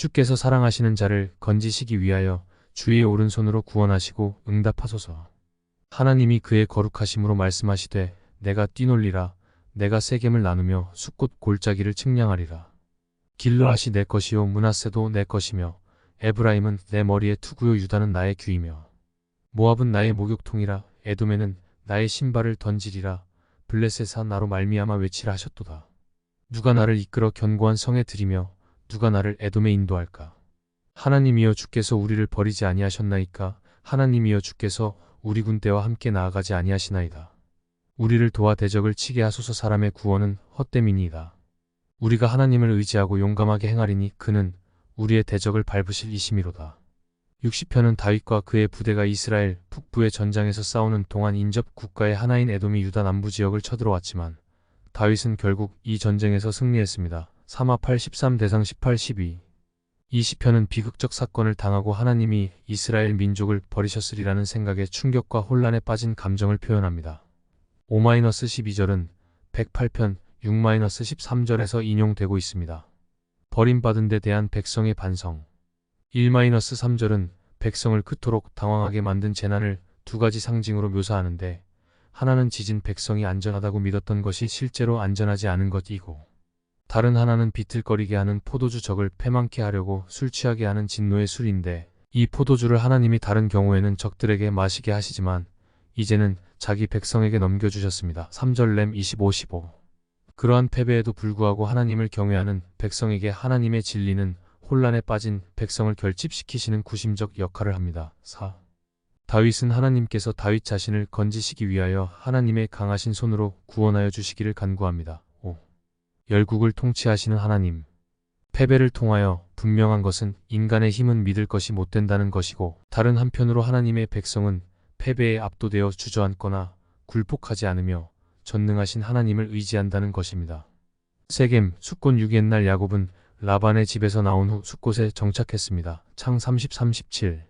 주께서 사랑하시는 자를 건지시기 위하여 주의 오른손으로 구원하시고 응답하소서. 하나님이 그의 거룩하심으로 말씀하시되 내가 뛰놀리라 내가 세겜을 나누며 숲꽃 골짜기를 측량하리라. 길르앗이 내 것이요 문하세도 내 것이며 에브라임은 내 머리의 투구요 유다는 나의 귀이며 모압은 나의 목욕통이라 에돔에는 나의 신발을 던지리라 블레셋아 나로 말미암아 외치라 하셨도다. 누가 나를 이끌어 견고한 성에 들이며 누가 나를 에돔에 인도할까? 하나님이여 주께서 우리를 버리지 아니하셨나이까? 하나님이여 주께서 우리 군대와 함께 나아가지 아니하시나이다. 우리를 도와 대적을 치게 하소서 사람의 구원은 헛됨이니이다. 우리가 하나님을 의지하고 용감하게 행하리니 그는 우리의 대적을 밟으실 이심이로다. 60편은 다윗과 그의 부대가 이스라엘 북부의 전장에서 싸우는 동안 인접 국가의 하나인 에돔이 유다 남부 지역을 쳐들어왔지만 다윗은 결국 이 전쟁에서 승리했습니다. 3화 83 대상 18 12 20편은 비극적 사건을 당하고 하나님이 이스라엘 민족을 버리셨으리라는 생각에 충격과 혼란에 빠진 감정을 표현합니다. 5-12절은 108편 6-13절에서 인용되고 있습니다. 버림받은 데 대한 백성의 반성 1-3절은 백성을 그토록 당황하게 만든 재난을 두 가지 상징으로 묘사하는데 하나는 지진 백성이 안전하다고 믿었던 것이 실제로 안전하지 않은 것이고 다른 하나는 비틀거리게 하는 포도주 적을 패망케 하려고 술 취하게 하는 진노의 술인데 이 포도주를 하나님이 다른 경우에는 적들에게 마시게 하시지만 이제는 자기 백성에게 넘겨주셨습니다. 3절 렘 25, 15 그러한 패배에도 불구하고 하나님을 경외하는 백성에게 하나님의 진리는 혼란에 빠진 백성을 결집시키시는 구심적 역할을 합니다. 4. 다윗은 하나님께서 다윗 자신을 건지시기 위하여 하나님의 강하신 손으로 구원하여 주시기를 간구합니다. 5. 열국을 통치하시는 하나님. 패배를 통하여 분명한 것은 인간의 힘은 믿을 것이 못 된다는 것이고 다른 한편으로 하나님의 백성은 패배에 압도되어 주저앉거나 굴복하지 않으며 전능하신 하나님을 의지한다는 것입니다. 세겜, 숫곤 6의 날 야곱은 라반의 집에서 나온 후 숫곳에 정착했습니다. 창30-37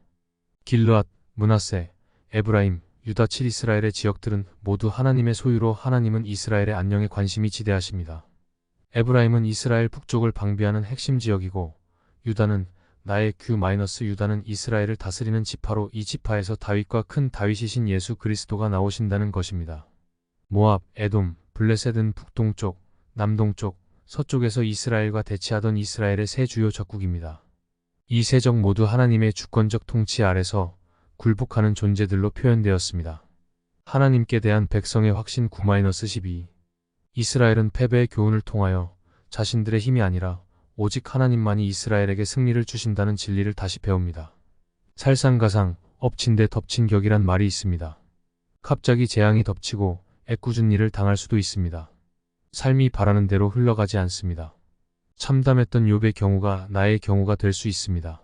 길르앗, 문하세, 에브라임, 유다 7 이스라엘의 지역들은 모두 하나님의 소유로 하나님은 이스라엘의 안녕에 관심이 지대하십니다. 에브라임은 이스라엘 북쪽을 방비하는 핵심 지역이고 유다는 나의 규-유다는 이스라엘을 다스리는 지파로 이 지파에서 다윗과 큰 다윗이신 예수 그리스도가 나오신다는 것입니다. 모압, 에돔, 블레셋은 북동쪽, 남동쪽, 서쪽에서 이스라엘과 대치하던 이스라엘의 세 주요 적국입니다. 이 세 적 모두 하나님의 주권적 통치 아래서 굴복하는 존재들로 표현되었습니다. 하나님께 대한 백성의 확신 9-12 이스라엘은 패배의 교훈을 통하여 자신들의 힘이 아니라 오직 하나님만이 이스라엘에게 승리를 주신다는 진리를 다시 배웁니다. 살상가상, 엎친 데 덮친 격이란 말이 있습니다. 갑자기 재앙이 덮치고 애꿎은 일을 당할 수도 있습니다. 삶이 바라는 대로 흘러가지 않습니다. 참담했던 욥의 경우가 나의 경우가 될 수 있습니다.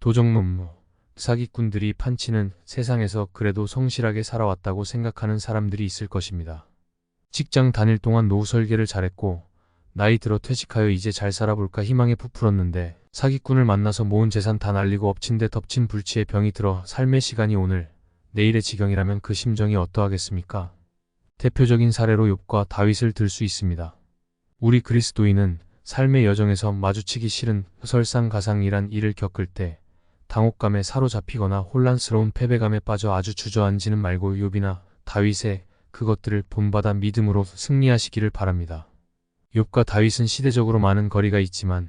도적놈무, 사기꾼들이 판치는 세상에서 그래도 성실하게 살아왔다고 생각하는 사람들이 있을 것입니다. 직장 다닐 동안 노후 설계를 잘했고 나이 들어 퇴직하여 이제 잘 살아볼까 희망에 부풀었는데 사기꾼을 만나서 모은 재산 다 날리고 엎친 데 덮친 불치의 병이 들어 삶의 시간이 오늘 내일의 지경이라면 그 심정이 어떠하겠습니까? 대표적인 사례로 욥과 다윗을 들 수 있습니다. 우리 그리스도인은 삶의 여정에서 마주치기 싫은 설상가상이란 일을 겪을 때 당혹감에 사로잡히거나 혼란스러운 패배감에 빠져 아주 주저앉지는 말고 욥이나 다윗의 그것들을 본받아 믿음으로 승리하시기를 바랍니다. 욥과 다윗은 시대적으로 많은 거리가 있지만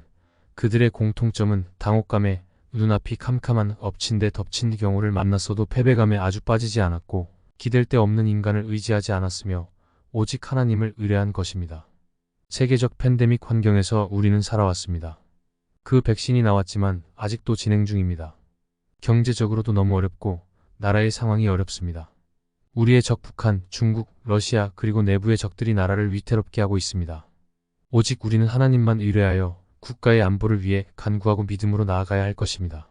그들의 공통점은 당혹감에 눈앞이 캄캄한 엎친 데 덮친 경우를 만났어도 패배감에 아주 빠지지 않았고 기댈 데 없는 인간을 의지하지 않았으며 오직 하나님을 의뢰한 것입니다. 세계적 팬데믹 환경에서 우리는 살아왔습니다. 그 백신이 나왔지만 아직도 진행 중입니다. 경제적으로도 너무 어렵고 나라의 상황이 어렵습니다. 우리의 적 북한, 중국, 러시아 그리고 내부의 적들이 나라를 위태롭게 하고 있습니다. 오직 우리는 하나님만 의뢰하여 국가의 안보를 위해 간구하고 믿음으로 나아가야 할 것입니다.